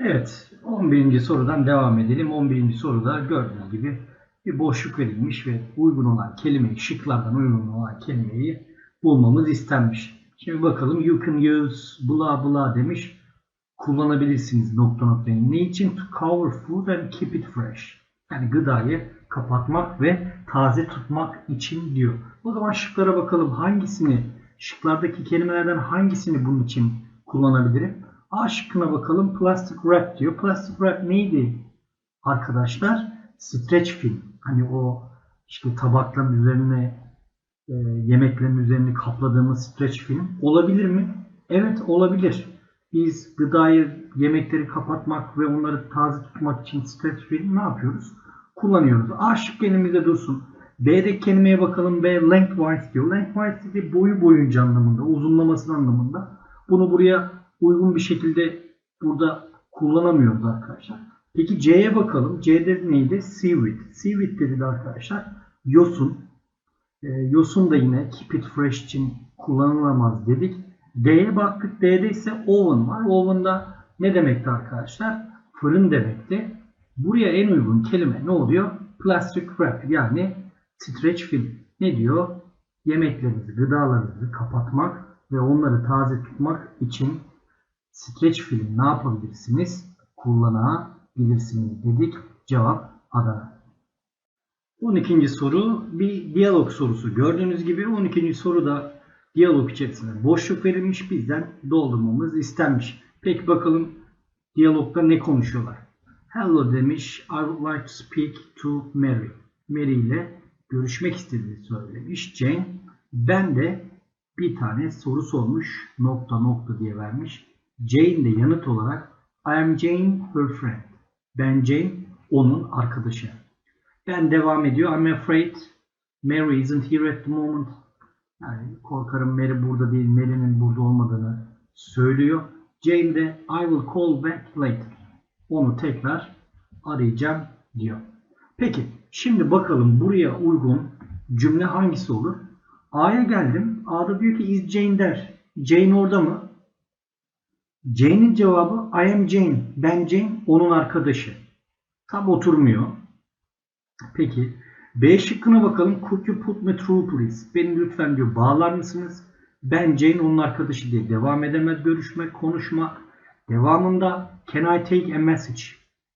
Evet, 11. sorudan devam edelim. 11. soruda gördüğünüz gibi bir boşluk verilmiş ve uygun olan kelimeyi, şıklardan uygun olan kelimeyi bulmamız istenmiş. Şimdi bakalım you can use blah blah demiş. Kullanabilirsiniz nokta nokta. Ne için? To cover food and keep it fresh. Yani gıdayı kapatmak ve taze tutmak için diyor. O zaman şıklara bakalım hangisini, şıklardaki kelimelerden hangisini bunun için kullanabilirim? A şıkkına bakalım. Plastic wrap diyor. Plastic wrap neydi? Arkadaşlar stretch film. Hani o işte tabakların üzerine e, yemeklerin üzerine kapladığımız stretch film olabilir mi? Evet olabilir. Biz gıdayı, yemekleri kapatmak ve onları taze tutmak için stretch film ne yapıyoruz? Kullanıyoruz. A şık elimizde dursun. B'deki kelimeye bakalım. B lengthwise diyor. Lengthwise dedi boyu boyunca anlamında, uzunlaması anlamında. Bunu buraya uygun bir şekilde burada kullanamıyoruz arkadaşlar. Peki C'ye bakalım. C'de neydi? Seaweed. Seaweed dedi de arkadaşlar. Yosun. E, yosun da yine keep it fresh için kullanılamaz dedik. D'ye baktık. D'de ise oven var. Oven'da ne demekti arkadaşlar? Fırın demekti. Buraya en uygun kelime ne oluyor? Plastic wrap yani stretch film. Ne diyor? Yemeklerinizi, gıdalarınızı kapatmak ve onları taze tutmak için stretch film ne yapabilirsiniz? Kullanabilirsiniz dedik. Cevap Adana. 12. soru bir diyalog sorusu. Gördüğünüz gibi 12. soruda diyalog içerisinde boşluk verilmiş bizden doldurmamız istenmiş. Peki bakalım diyalogda ne konuşuyorlar? Hello demiş. I would like to speak to Mary. Mary ile görüşmek istediğini söylemiş. Jane ben de bir tane soru sormuş. Nokta nokta diye vermiş. Jane de yanıt olarak I am Jane her friend. Ben Jane onun arkadaşı. Ben devam ediyor. I'm afraid Mary isn't here at the moment. Yani korkarım Mary burada değil, Mary'nin burada olmadığını söylüyor. Jane de I will call back later. Onu tekrar arayacağım diyor. Peki şimdi bakalım buraya uygun cümle hangisi olur? A'ya geldim. A'da diyor ki is Jane der. Jane orada mı? Jane'in cevabı I am Jane. Ben Jane onun arkadaşı. Tam oturmuyor. Peki B şıkkına bakalım. Could you put me through please? Beni lütfen diyor bağlar mısınız? Ben Jane onun arkadaşı diye devam edemez görüşme, konuşma. Devamında can I take a message?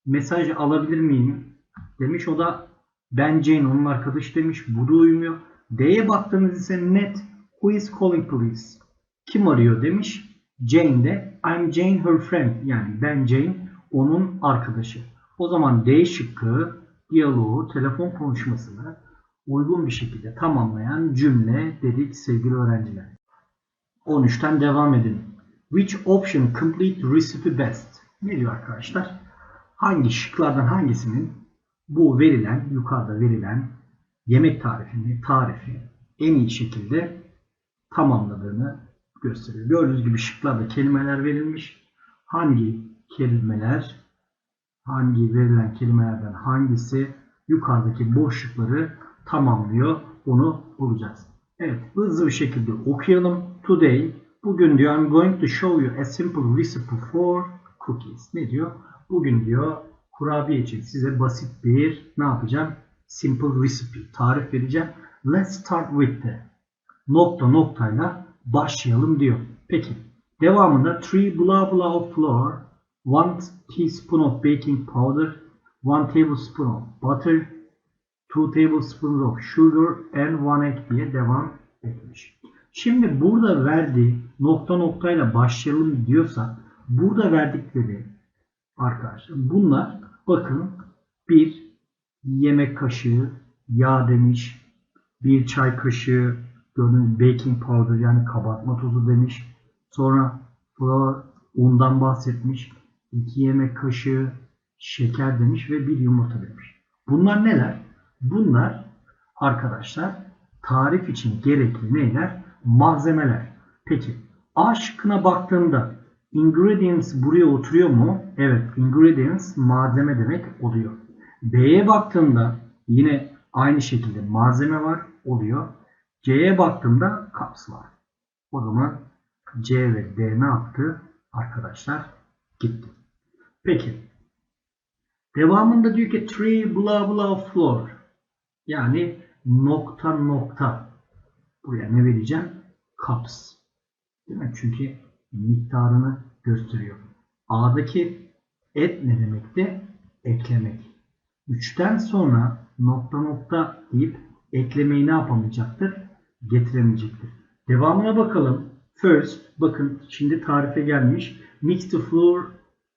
Mesaj alabilir miyim? Demiş o da ben Jane onun arkadaşı demiş. Bu da uymuyor. D'ye baktığınız ise net who is calling please? Kim arıyor demiş. Jane de I'm Jane her friend. Yani ben Jane onun arkadaşı. O zaman D şıkkı diyaloğu, telefon konuşmasını uygun bir şekilde tamamlayan cümle dedik sevgili öğrenciler. 13'ten devam edelim. Which option complete recipe best? Ne diyor arkadaşlar? Hangi şıklardan hangisinin bu verilen, yukarıda verilen yemek tarifini, tarifi en iyi şekilde tamamladığını gösteriyor. Gördüğünüz gibi şıklarda kelimeler verilmiş. Hangi kelimeler, hangi verilen kelimelerden hangisi yukarıdaki boşlukları tamamlıyor onu bulacağız. Evet hızlı bir şekilde okuyalım. Today, bugün diyor I'm going to show you a simple recipe for cookies. Ne diyor? Bugün diyor kurabiye için size basit bir ne yapacağım? Simple recipe, tarif vereceğim. Let's start with the nokta noktayla başlayalım diyor. Peki devamında 3 blah blah of flour, 1 teaspoon of baking powder, 1 tablespoon of butter, 2 tablespoons of sugar and 1 egg diye devam etmiş. Şimdi burada verdiği nokta noktayla başlayalım diyorsa burada verdikleri arkadaşlar bunlar bakın bir yemek kaşığı yağ demiş, bir çay kaşığı gördüğünüz baking powder yani kabartma tozu demiş. Sonra flour undan bahsetmiş. 2 yemek kaşığı şeker demiş ve bir yumurta demiş. Bunlar neler? Bunlar arkadaşlar tarif için gerekli neler? Malzemeler. Peki A şıkkına baktığımda ingredients buraya oturuyor mu? Evet ingredients malzeme demek oluyor. B'ye baktığımda yine aynı şekilde malzeme var oluyor. C'ye baktığımda caps var. O zaman C ve D ne yaptı? Arkadaşlar gitti. Peki. Devamında diyor ki three blah blah floor. Yani nokta nokta. Buraya ne vereceğim? Cups. Değil mi? Çünkü miktarını gösteriyor. A'daki et ne demekti? Eklemek. 3'ten sonra nokta nokta deyip eklemeyi ne yapamayacaktır? Getiremeyecektir. Devamına bakalım. First, bakın şimdi tarife gelmiş. Mix the flour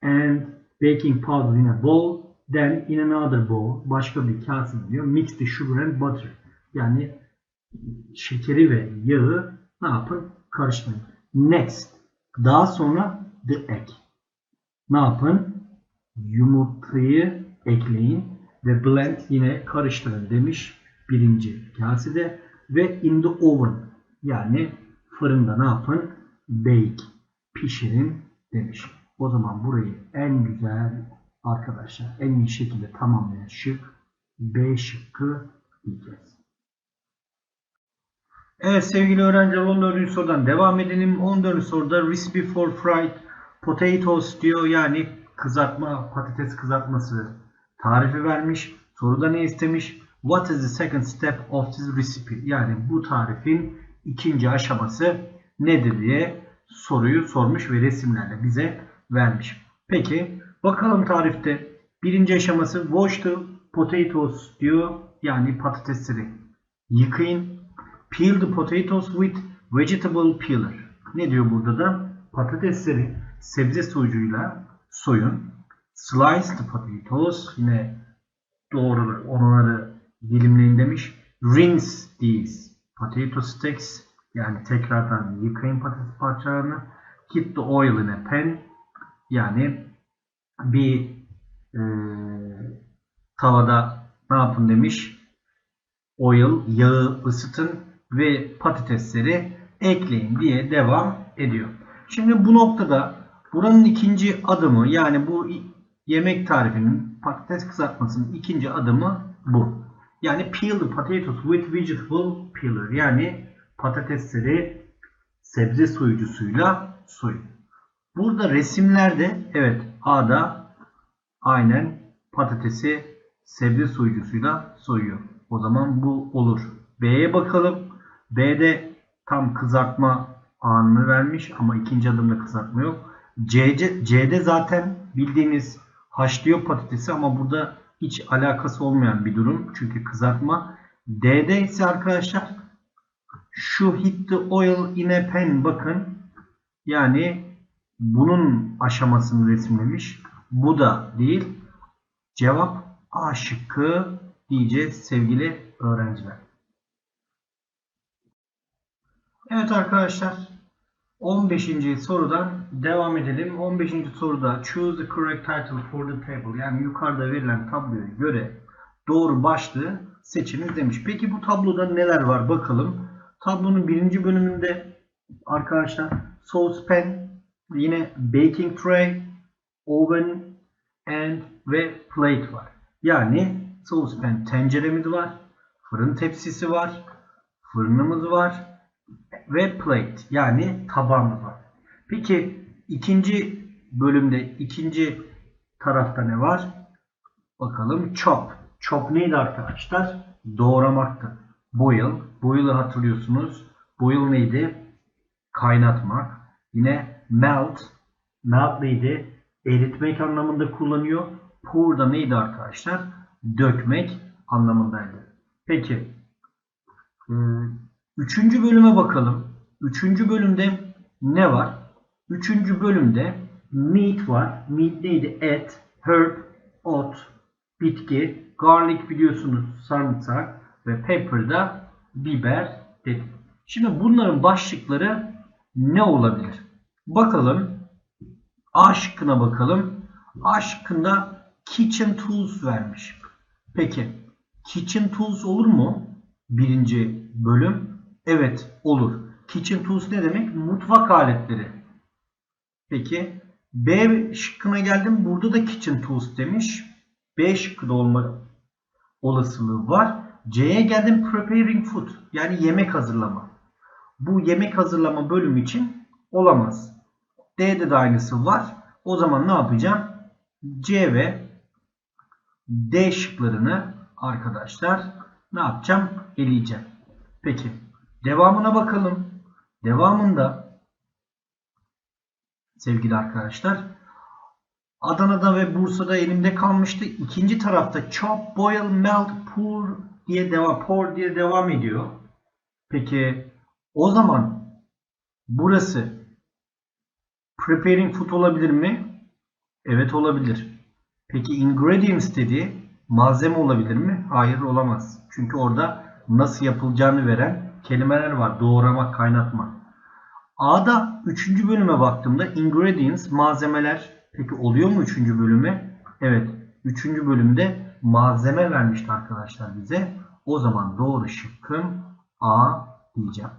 and baking powder in a bowl. Then in another bowl, başka bir kase diyor. Mix the sugar and butter. Yani şekeri ve yağı ne yapın? Karıştırın. Next. Daha sonra the egg. Ne yapın? Yumurtayı ekleyin ve blend yine karıştırın demiş birinci kasede ve in the oven yani fırında ne yapın? Bake, pişirin demiş. O zaman burayı en güzel arkadaşlar en iyi şekilde tamamlayan şık B şıkkı diyeceğiz. Evet sevgili öğrenciler 14. sorudan devam edelim. 14. soruda recipe for fried potatoes diyor. Yani kızartma, patates kızartması tarifi vermiş. Soruda ne istemiş? What is the second step of this recipe? Yani bu tarifin ikinci aşaması nedir diye soruyu sormuş ve resimlerle bize vermiş. Peki bakalım tarifte birinci aşaması wash the potatoes diyor. Yani patatesleri yıkayın. Peel the potatoes with vegetable peeler. Ne diyor burada da? Patatesleri sebze soyucuyla soyun. Slice the potatoes. Yine doğru onları dilimleyin demiş. Rinse these potato sticks. Yani tekrardan yıkayın patates parçalarını. Heat the oil in a pan. Yani bir e, tavada ne yapın demiş. Oil, yağı ısıtın ve patatesleri ekleyin diye devam ediyor. Şimdi bu noktada buranın ikinci adımı yani bu yemek tarifinin patates kızartmasının ikinci adımı bu. Yani peel the potatoes with vegetable peeler. Yani patatesleri sebze soyucusuyla soyun. Burada resimlerde evet A'da aynen patatesi sebze soyucusuyla soyuyor. O zaman bu olur. B'ye bakalım. B'de tam kızartma anını vermiş ama ikinci adımda kızartma yok. C'de, C'de zaten bildiğiniz haşlıyor patatesi ama burada hiç alakası olmayan bir durum. Çünkü kızartma. D'de ise arkadaşlar şu hit the oil in a pan bakın. Yani bunun aşamasını resimlemiş. Bu da değil. Cevap A şıkkı diyeceğiz sevgili öğrenciler. Evet arkadaşlar 15. sorudan devam edelim. 15. soruda choose the correct title for the table yani yukarıda verilen tabloya göre doğru başlığı seçiniz demiş. Peki bu tabloda neler var bakalım. Tablonun birinci bölümünde arkadaşlar saucepan, yine baking tray, oven and ve plate var. Yani saucepan tenceremiz var, fırın tepsisi var, fırınımız var ve plate yani tabağımız var. Peki ikinci bölümde ikinci tarafta ne var? Bakalım chop. Chop neydi arkadaşlar? Doğramaktı. Boil. Boil'ı hatırlıyorsunuz. Boil neydi? Kaynatmak. Yine melt. Melt neydi? Eritmek anlamında kullanıyor. Pour da neydi arkadaşlar? Dökmek anlamındaydı. Peki. Üçüncü bölüme bakalım. Üçüncü bölümde ne var? Üçüncü bölümde meat var. Meat neydi? Et, herb, ot, bitki, garlic biliyorsunuz sarımsak ve pepper da biber dedik. Şimdi bunların başlıkları ne olabilir? Bakalım. A şıkkına bakalım. A şıkkında kitchen tools vermiş. Peki kitchen tools olur mu? Birinci bölüm. Evet olur. Kitchen tools ne demek? Mutfak aletleri. Peki B şıkkına geldim. Burada da kitchen tools demiş. B şıkkı da olma olasılığı var. C'ye geldim preparing food. Yani yemek hazırlama. Bu yemek hazırlama bölümü için olamaz. D'de de aynısı var. O zaman ne yapacağım? C ve D şıklarını arkadaşlar ne yapacağım? Eleyeceğim. Peki. Devamına bakalım. Devamında sevgili arkadaşlar Adana'da ve Bursa'da elimde kalmıştı. İkinci tarafta chop, boil, melt, pour diye devam, pour diye devam ediyor. Peki o zaman burası preparing food olabilir mi? Evet olabilir. Peki ingredients dedi malzeme olabilir mi? Hayır olamaz. Çünkü orada nasıl yapılacağını veren kelimeler var. Doğramak, kaynatmak. A'da 3. bölüme baktığımda ingredients malzemeler peki oluyor mu 3. bölüme? Evet. 3. bölümde malzeme vermişti arkadaşlar bize. O zaman doğru şıkkım A diyeceğim.